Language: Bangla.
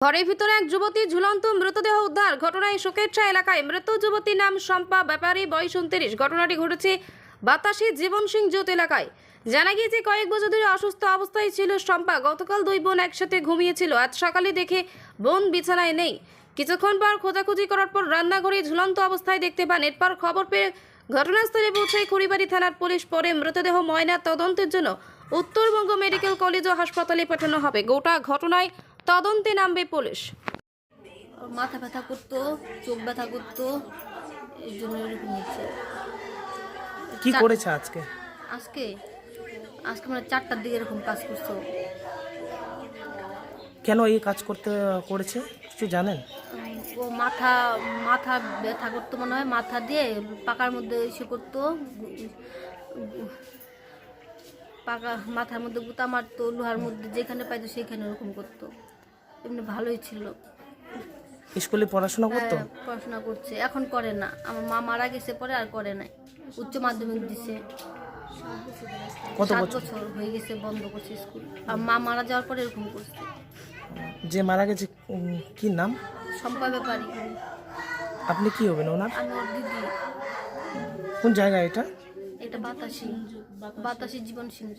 ঘরের ভিতরে এক যুবতী ঝুলন্ত মৃতদেহ উদ্ধার। ঘটনায় শোকেচ্ছা এলাকায় মৃত যুবতীর নাম শম্পা, ব্যাপারী বয়স উনত্রিশ। ঘটনাটি ঘটেছে বাতাসি জীবন সিং জোত এলাকায়। জানা গিয়েছে, কয়েক বছর ধরে অসুস্থ অবস্থায় ছিল শম্পা। গতকাল দুই বোন একসাথে ঘুমিয়েছিল। আজ সকালে দেখে বোন বিছানায় নেই। কিছুক্ষণ পর খোঁজাখুঁজি করার পর রান্নাঘরে ঝুলন্ত অবস্থায় দেখতে পান। এরপর খবর পেয়ে ঘটনাস্থলে পৌঁছায় কুড়িবাড়ি থানার পুলিশ। পরে মৃতদেহ ময়না তদন্তের জন্য উত্তরবঙ্গ মেডিকেল কলেজ ও হাসপাতালে পাঠানো হবে। গোটা ঘটনায় তদন্তে নামবে পুলিশ। মাথা ব্যথা করতো চোখ ব্যথা করতো এই জন্য এরকম হচ্ছে। কি করেছে আজকে? আজকে? আজকে মানে চারটার দিকে এরকম কাজ করছ কেন এই কাজ করতে করেছে? কিছু জানেন? ও মাথা মাথা ব্যথা করতো মনে হয় মাথা দিয়ে পাকার মধ্যে ইসে করতো। পাকা মাথার মধ্যে গুতা মারতো লোহার মধ্যে যেখানে পাইতো সেখানে ওরকম করতো। এমনি ভালোই ছিল। স্কুলে পড়াশোনা করতো? হ্যাঁ, পড়াশোনা করছে। এখন করে না। আমার মা মারা গেছে পরে আর করে নাই। উচ্চ মাধ্যমিক দিছে। কত সাত বছর? বছর হয়ে গেছে বন্ধ করছে স্কুল। আর মা মারা যাওয়ার পরে এরকম করছে। যে মারা গেছে উম, কি নাম? সম্পা ব্যাপারী। আপনি কি হবেন ওনার? আমি ওর দিদি। কোন জায়গা এটা? এটা বাতাসি। বাতাসি জীবন সিংহ